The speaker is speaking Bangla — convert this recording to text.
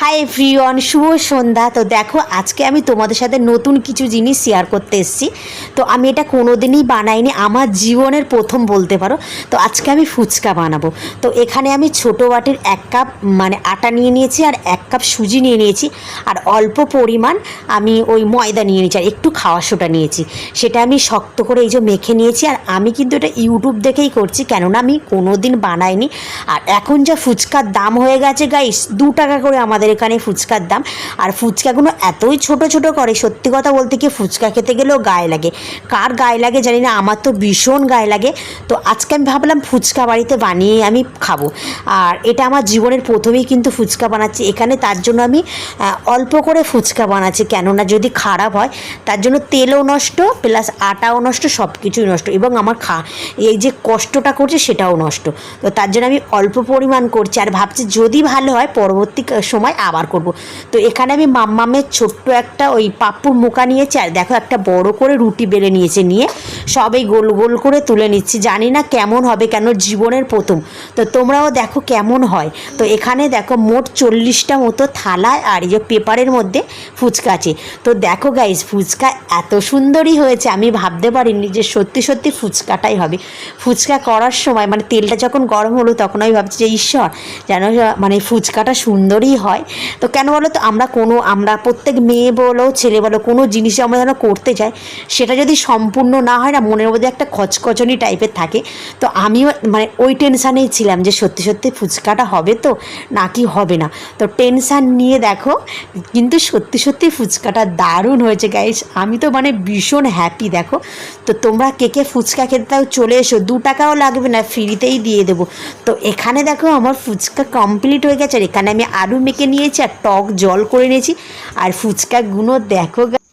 হাই এভরিওয়ান শুভ সন্ধ্যা। তো দেখো, আজকে আমি তোমাদের সাথে নতুন কিছু জিনিস শেয়ার করতে এসেছি। তো আমি এটা কোনো দিনই বানাইনি, আমার জীবনের প্রথম বলতে পারো। তো আজকে আমি ফুচকা বানাবো। তো এখানে আমি ছোটো বাটির এক কাপ মানে আটা নিয়ে নিয়েছি আর এক কাপ সুজি নিয়ে নিয়েছি। আর অল্প পরিমাণ আমি ওই ময়দা নিয়ে নিয়েছি, আর একটু খাওয়া সোটা নিয়েছি। সেটা আমি শক্ত করে এই যে মেখে নিয়েছি, আর আমি কিন্তু এটা ইউটিউব দেখেই করছি, কেননা আমি কোনো দিন বানাইনি। আর এখন যা ফুচকার দাম হয়ে গেছে গাইস দু টাকা করে আমাদের এখানে ফুচকার দাম। আর ফুচকাগুলো এতই ছোট ছোট করে, সত্যি কথা বলতে কি ফুচকা খেতে গেলেও গায়ে লাগে। কার গায়ে লাগে জানি না, আমার তো ভীষণ গায়ে লাগে। তো আজকে আমি ভাবলাম ফুচকা বাড়িতে বানিয়ে আমি খাব। আর এটা আমার জীবনের প্রথমেই কিন্তু ফুচকা বানাচ্ছি। এখানে তার জন্য আমি অল্প করে ফুচকা বানাচ্ছি। কেননা যদি খারাপ হয়, তার জন্য তেলও নষ্ট, প্লাস আটাও নষ্ট সব কিছুই নষ্ট। এবং আমার খা, এই যে কষ্টটা করছে সেটাও নষ্ট। তো তার জন্য আমি অল্প পরিমাণ করছি। আর ভাবছি যদি ভালো হয়, পরবর্তী সময় আবার করব। তো এখানে আমি মাম্মামের ছোট্ট একটা ওই পাপ্পুর মুখা নিয়েছি, আর দেখো একটা বড় করে রুটি বেড়ে নিয়েছে নিয়ে। সবই গোল গোল করে তুলে নিচ্ছি। জানি না কেমন হবে, কেন জীবনের প্রথম। তো তোমরাও দেখো কেমন হয়। তো এখানে দেখো মোট চল্লিশটা মতো থালা আর এই যে পেপারের মধ্যে ফুচকা আছে। তো দেখো গাইজ ফুচকা এত সুন্দরই হয়েছে। আমি ভাবতে পারিনি যে সত্যি সত্যি ফুচকাটাই হবে। ফুচকা করার সময় মানে তেলটা যখন গরম হলো তখন আমি ভাবছি যে, ঈশ্বর, যেন মানে ফুচকাটা সুন্দরই হয়। তো কেন বলো তো, আমরা কোনো, আমরা প্রত্যেক মেয়ে বলো, ছেলে বলো, কোনো জিনিস আমরা যেন করতে চাই সেটা যদি সম্পূর্ণ না হয় না, মনের মধ্যে একটা খচখচনি টাইপের থাকে। তো আমিও মানে ওই টেনশানেই ছিলাম যে সত্যি সত্যি ফুচকাটা হবে তো, নাকি হবে না। তো টেনশান নিয়ে দেখো, কিন্তু সত্যি সত্যি ফুচকাটা দারুণ হয়েছে গাইস আমি তো মানে ভীষণ হ্যাপি দেখো। তো তোমরা কে কে ফুচকা খেতে তাও চলে এসো। দু টাকাও লাগবে না ফ্রিতেই দিয়ে দেবো। তো এখানে দেখো, আমার ফুচকা কমপ্লিট হয়ে গেছে। আর এখানে আমি আলু মেখে নিয়েছি আর টক জল করে নিয়েছি। আর ফুচকাগুলো দেখো guys,